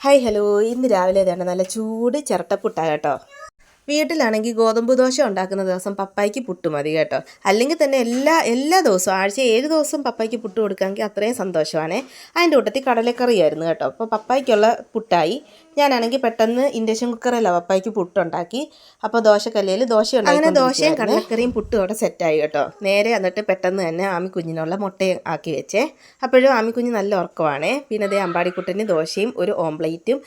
Hi hello ഇന്ന് രാവിലെ ഇതാണ് നല്ല ചൂട് ചിരട്ടപ്പുട്ടാ കേട്ടോ. വീട്ടിലാണെങ്കിൽ ഗോതമ്പ് ദോശ ഉണ്ടാക്കുന്ന ദിവസം പപ്പായ്ക്ക് പുട്ട് മതി കേട്ടോ. അല്ലെങ്കിൽ തന്നെ എല്ലാ എല്ലാ ദിവസവും ആഴ്ച ഏഴ് ദിവസം പപ്പായ്ക്ക് പുട്ട് കൊടുക്കാമെങ്കിൽ അത്രയും സന്തോഷമാണ്. അതിന്റെ കൂട്ടത്തിൽ കടലക്കറിയായിരുന്നു കേട്ടോ. അപ്പോൾ പപ്പായ്ക്കുള്ള പുട്ടായി. ഞാനാണെങ്കിൽ പെട്ടെന്ന് ഇൻഡക്ഷൻ കുക്കറിലാണ് പപ്പായ്ക്ക് പുട്ടുണ്ടാക്കി. അപ്പോൾ ദോശക്കല്ലിൽ ദോശ അങ്ങനെ ദോശയും കടലക്കറിയും പുട്ടും അവിടെ സെറ്റായി കേട്ടോ. നേരെ എന്നിട്ട് പെട്ടെന്ന് തന്നെ ആമി കുഞ്ഞിനുള്ള മുട്ടയും ആക്കി വെച്ചേ. അപ്പോഴും ആമി കുഞ്ഞ് നല്ല ഉറക്കമാണ്. പിന്നെ അതേ അമ്പാടിക്കുട്ടന് ദോശയും ഒരു ഓംപ്ലേറ്റും.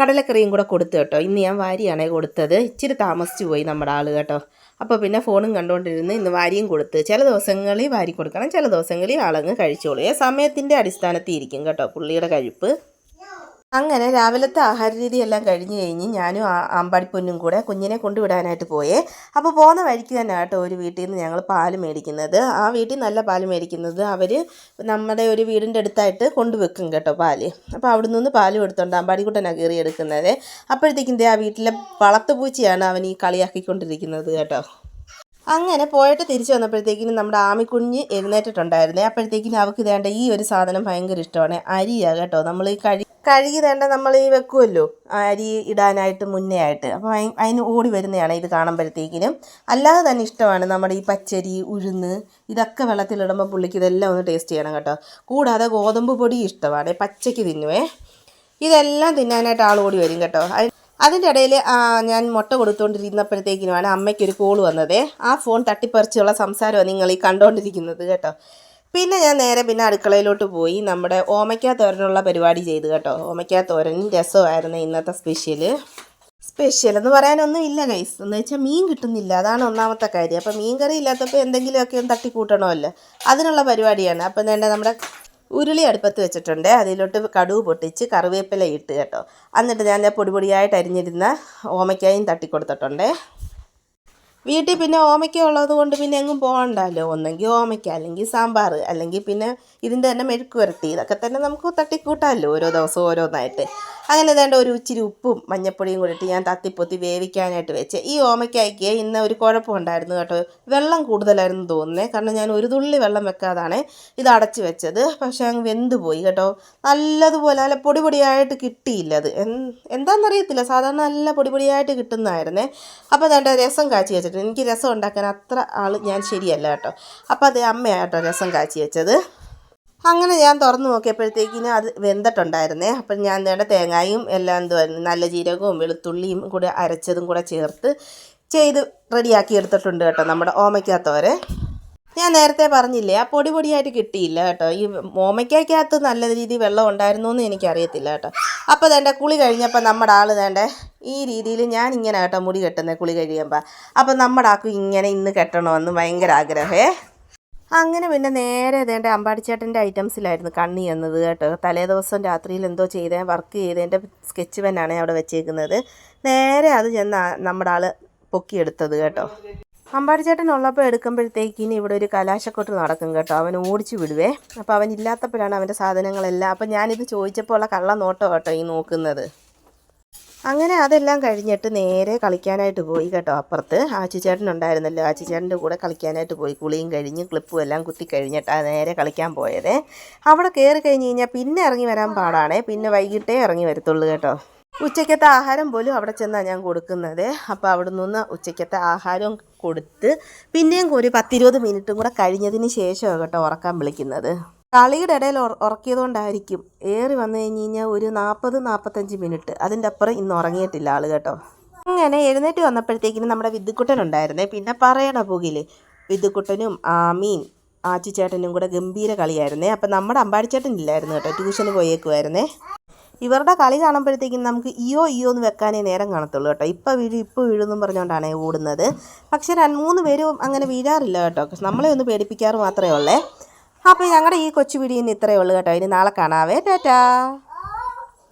കടലക്കറിയും കൂടെ കൊടുത്തു കേട്ടോ. ഇന്ന് ഞാൻ വാരിയാണേ കൊടുത്തത്. ഇച്ചിരി താമസിച്ചു പോയി നമ്മുടെ ആൾ കേട്ടോ. അപ്പോൾ പിന്നെ ഫോണും കണ്ടുകൊണ്ടിരുന്ന് ഇന്ന് വാരിയും കൊടുത്ത് ചില ദിവസങ്ങളിൽ വാരി കൊടുക്കണം ചില ദിവസങ്ങളിൽ ആളങ്ങ് കഴിച്ചോളൂ. സമയത്തിന്റെ അടിസ്ഥാനത്തിൽ ഇരിക്കും കേട്ടോ പുള്ളിയുടെ കഴിപ്പ്. അങ്ങനെ രാവിലത്തെ ആഹാര രീതിയെല്ലാം കഴിഞ്ഞ് കഴിഞ്ഞ് ഞാനും ആ പൊന്നും കൂടെ കുഞ്ഞിനെ കൊണ്ടുവിടാനായിട്ട് പോയേ. അപ്പോൾ പോകുന്ന വഴിക്ക് തന്നെ കേട്ടോ ഒരു വീട്ടിൽ നിന്ന് ഞങ്ങൾ പാൽ മേടിക്കുന്നത്. ആ വീട്ടിൽ നല്ല പാൽ മേടിക്കുന്നത് അവർ നമ്മുടെ ഒരു വീടിന്റെ അടുത്തായിട്ട് കൊണ്ടുവെക്കും കേട്ടോ പാൽ അപ്പോൾ അവിടെ നിന്ന് പാൽ എടുത്തോണ്ട് അമ്പാടിക്കുട്ടനാണ് കയറി എടുക്കുന്നത് അപ്പോഴത്തേക്കും ആ വീട്ടിലെ വളർത്തുപൂച്ചയാണ് അവൻ ഈ കളിയാക്കിക്കൊണ്ടിരിക്കുന്നത് കേട്ടോ. അങ്ങനെ പോയിട്ട് തിരിച്ചു വന്നപ്പോഴത്തേക്കിനും നമ്മുടെ ആമിക്കുഞ്ഞ് എഴുന്നേറ്റിട്ടുണ്ടായിരുന്നേ. അപ്പോഴത്തേക്കിനും അവൾക്ക് ഇതേണ്ട ഈ ഒരു സാധനം ഭയങ്കര ഇഷ്ടമാണ്. അരിയാണ് കേട്ടോ. നമ്മൾ ഈ കഴി കഴുകി നമ്മൾ ഈ വെക്കുമല്ലോ അരി ഇടാനായിട്ട് മുന്നേ ആയിട്ട് അപ്പോൾ അതിന് ഓടി വരുന്നതാണ് ഇത് കാണുമ്പോഴത്തേക്കിനും. അല്ലാതെ തന്നെ ഇഷ്ടമാണ് നമ്മുടെ ഈ പച്ചരി ഉഴുന്ന് ഇതൊക്കെ വെള്ളത്തിലിടുമ്പോൾ പുള്ളിക്ക് ഇതെല്ലാം ഒന്ന് ടേസ്റ്റ് ചെയ്യണം കേട്ടോ. കൂടാതെ ഗോതമ്പ് പൊടി ഇഷ്ടമാണ്. പച്ചയ്ക്ക് തിന്നുവേ. ഇതെല്ലാം തിന്നാനായിട്ട് ആൾ ഓടി വരും കേട്ടോ. അതി- അതിന്റെ ഇടയിൽ ഞാൻ മുട്ട കൊടുത്തുകൊണ്ടിരുന്നപ്പോഴത്തേക്കിനുമാണ് അമ്മയ്ക്കൊരു കോൾ വന്നത്. ആ ഫോൺ തട്ടിപ്പറിച്ചുള്ള സംസാരമാണ് നിങ്ങൾ ഈ കണ്ടുകൊണ്ടിരിക്കുന്നത് കേട്ടോ. പിന്നെ ഞാൻ നേരെ പിന്നെ അടുക്കളയിലോട്ട് പോയി നമ്മുടെ ഓമയ്ക്ക തോരനുള്ള പരിപാടി ചെയ്തു കേട്ടോ. ഓമയ്ക്ക തോരനും രസമായിരുന്നു ഇന്നത്തെ സ്പെഷ്യൽ സ്പെഷ്യൽ എന്ന് പറയാനൊന്നും ഇല്ല ഗൈസ് എന്ന് വെച്ചാൽ മീൻ കിട്ടുന്നില്ല. അതാണ് ഒന്നാമത്തെ കാര്യം. അപ്പോൾ മീൻ കറി ഇല്ലാത്തപ്പോൾ എന്തെങ്കിലുമൊക്കെ ഒന്ന് തട്ടിക്കൂട്ടണമല്ലോ. അതിനുള്ള പരിപാടിയാണ്. അപ്പം തന്നെ നമ്മുടെ ഉരുളി അടുപ്പത്ത് വെച്ചിട്ടുണ്ട്. അതിലോട്ട് കടുവ് പൊട്ടിച്ച് കറിവേപ്പില ഇട്ട് കേട്ടോ. എന്നിട്ട് ഞാൻ പൊടിപൊടിയായിട്ട് പൊടി പൊടിയായിട്ട് അരിഞ്ഞിരുന്ന ഓമയ്ക്കായും തട്ടിക്കൊടുത്തിട്ടുണ്ടേ. വീട്ടിൽ പിന്നെ ഓമയ്ക്ക ഉള്ളത് കൊണ്ട് പിന്നെ എങ്ങും പോകണ്ടല്ലോ ഒന്നെങ്കിൽ ഓമയ്ക്ക അല്ലെങ്കിൽ സാമ്പാർ അല്ലെങ്കിൽ പിന്നെ ഇതിന്റെ തന്നെ മെഴുക്ക് വരട്ടി ഇതൊക്കെ തന്നെ നമുക്ക് തട്ടിക്കൂട്ടാമല്ലോ ഓരോ ദിവസവും ഓരോന്നായിട്ട്. അങ്ങനെ വേണ്ട ഒരു ഇച്ചിരി ഉപ്പും മഞ്ഞപ്പൊടിയും കൂടിയിട്ട് ഞാൻ തത്തിപ്പൊത്തി വേവിക്കാനായിട്ട് വെച്ച്. ഈ ഓമയ്ക്കായ്ക്ക് ഇന്ന് ഒരു കുഴപ്പമുണ്ടായിരുന്നു കേട്ടോ. വെള്ളം കൂടുതലായിരുന്നു തോന്നുന്നത് കാരണം ഞാൻ ഒരു തുള്ളി വെള്ളം വെക്കാതാണ് ഇത് അടച്ച് വെച്ചത്. പക്ഷേ അങ്ങ് വെന്ത് പോയി കേട്ടോ. നല്ലതുപോലെ നല്ല പൊടി പൊടിയായിട്ട് കിട്ടിയില്ല അത്. എന്താണെന്നറിയത്തില്ല സാധാരണ നല്ല പൊടി പൊടിയായിട്ട് കിട്ടുന്നതായിരുന്നേ. അപ്പോൾ വേണ്ട രസം കാച്ചി വെച്ചിട്ട് എനിക്ക് രസം ഉണ്ടാക്കാൻ അത്ര ആൾ ഞാൻ ശരിയല്ല കേട്ടോ. അപ്പോൾ അത് അമ്മയാട്ടോ രസം കാച്ചി വെച്ചത്. അങ്ങനെ ഞാൻ തുറന്നു നോക്കിയപ്പോഴത്തേക്കിനും അത് വെന്തിട്ടുണ്ടായിരുന്നേ. അപ്പം ഞാൻ വേണ്ട തേങ്ങായും എല്ലാം എന്തുവായിരുന്നു നല്ല ജീരകവും വെളുത്തുള്ളിയും കൂടെ അരച്ചതും കൂടെ ചേർത്ത് ചെയ്ത് റെഡിയാക്കി എടുത്തിട്ടുണ്ട് കേട്ടോ നമ്മുടെ ഓമയ്ക്കകത്തോരെ ഞാൻ നേരത്തെ പറഞ്ഞില്ലേ ആ പൊടി പൊടിയായിട്ട് കിട്ടിയില്ല കേട്ടോ. ഈ ഓമയ്ക്കകത്ത് നല്ല രീതിയിൽ വെള്ളം ഉണ്ടായിരുന്നു എന്ന് എനിക്കറിയത്തില്ല കേട്ടോ. അപ്പോൾ തേണ്ട കുളി കഴിഞ്ഞപ്പോൾ നമ്മുടെ ആൾ വേണ്ട ഈ രീതിയിൽ ഞാൻ ഇങ്ങനെ കേട്ടോ മുടി കെട്ടുന്നത് കുളി കഴിയുമ്പോൾ. അപ്പോൾ നമ്മുടെ ആൾക്കും ഇങ്ങനെ ഇന്ന് കെട്ടണമെന്ന് ഭയങ്കര ആഗ്രഹമേ. അങ്ങനെ പിന്നെ നേരെ ഇതേണ്ട അമ്പാടിച്ചേട്ടന്റെ ഐറ്റംസിലായിരുന്നു കണ്ണി എന്നത് കേട്ടോ. തലേ ദിവസം രാത്രിയിൽ എന്തോ ചെയ്തേ വർക്ക് ചെയ്തതിന്റെ സ്കെച്ച് പെന്നാണ് അവിടെ വെച്ചേക്കുന്നത്. നേരെ അത് ചെന്ന് നമ്മുടെ ആൾ പൊക്കിയെടുത്തത് കേട്ടോ. അമ്പാടിച്ചേട്ടൻ ഉള്ളപ്പോൾ എടുക്കുമ്പോഴത്തേക്കിനി ഇവിടെ ഒരു കലാശക്കൊട്ട് നടക്കും കേട്ടോ. അവൻ ഓടിച്ചു വിടുവേ. അപ്പോൾ അവൻ ഇല്ലാത്തപ്പോഴാണ് അവന്റെ സാധനങ്ങളെല്ലാം. അപ്പോൾ ഞാനിത് ചോദിച്ചപ്പോൾ ഉള്ള കള്ള നോട്ടോ കേട്ടോ ഈ നോക്കുന്നത്. അങ്ങനെ അതെല്ലാം കഴിഞ്ഞിട്ട് നേരെ കളിക്കാനായിട്ട് പോയി കേട്ടോ അപ്പുറത്ത്. ആച്ചിച്ചേട്ടൻ ഉണ്ടായിരുന്നല്ലോ. ആച്ചിച്ചേട്ടന്റെ കൂടെ കളിക്കാനായിട്ട് പോയി. കുളിയും കഴിഞ്ഞ് ക്ലിപ്പും എല്ലാം കുത്തി കഴിഞ്ഞിട്ടാണ് നേരെ കളിക്കാൻ പോയത്. അവിടെ കയറി കഴിഞ്ഞ് കഴിഞ്ഞാൽ പിന്നെ ഇറങ്ങി വരാൻ പാടാണേ. പിന്നെ വൈകിട്ടേ ഇറങ്ങി വരത്തുള്ളൂ കേട്ടോ. ഉച്ചയ്ക്കത്തെ ആഹാരം പോലും അവിടെ ചെന്നാണ് ഞാൻ കൊടുക്കുന്നത്. അപ്പോൾ അവിടെ നിന്ന് ഉച്ചയ്ക്കത്തെ ആഹാരം കൊടുത്ത് പിന്നെയും ഒരു പത്തിരുപത് മിനിറ്റും കൂടെ കഴിഞ്ഞതിന് ശേഷമാണ് കേട്ടോ ഉറക്കാൻ വിളിക്കുന്നത്. കളിയുടെ ഇടയിൽ ഉറ- ഉറക്കിയതുകൊണ്ടായിരിക്കും. ഏറി വന്നു കഴിഞ്ഞ് കഴിഞ്ഞാൽ ഒരു നാൽപ്പത് നാൽപ്പത്തഞ്ച് മിനിറ്റ്. അതിന്റെ അപ്പുറം ഇന്ന് ഉറങ്ങിയിട്ടില്ല ആൾ കേട്ടോ. അങ്ങനെ എഴുന്നേറ്റ് വന്നപ്പോഴത്തേക്കിനും നമ്മുടെ വിദ്യുക്കുട്ടൻ ഉണ്ടായിരുന്നേ. പിന്നെ പറയണ പോകില്ലേ വിദ്യുക്കുട്ടനും ആമീൻ ആച്ചിച്ചേട്ടനും കൂടെ ഗംഭീര കളിയായിരുന്നേ. അപ്പം നമ്മുടെ അമ്പാടിച്ചേട്ടൻ ഇല്ലായിരുന്നു കേട്ടോ. ട്യൂഷന് പോയേക്കുമായിരുന്നേ ഇവരുടെ കളി കാണുമ്പോഴത്തേക്കും നമുക്ക് ഇയോ ഇയോ എന്ന് വെക്കാനേ നേരം കാണത്തുള്ളൂ കേട്ടോ. ഇപ്പോൾ വീഴും ഇപ്പോൾ വീഴുമെന്നും പറഞ്ഞുകൊണ്ടാണ് ഓടുന്നത്. പക്ഷേ രണ്ട് മൂന്ന് പേരും അങ്ങനെ വീഴാറില്ല കേട്ടോ. നമ്മളെ ഒന്ന് പേടിപ്പിക്കാറ് മാത്രമേ ഉള്ളേ. അപ്പോൾ ഞങ്ങളുടെ ഈ കൊച്ചു വീഡിയോ ഇന്ന് ഇത്രയേ ഉള്ളൂ കേട്ടോ. ഇനി നാളെ കാണാവേ. ടാറ്റാ.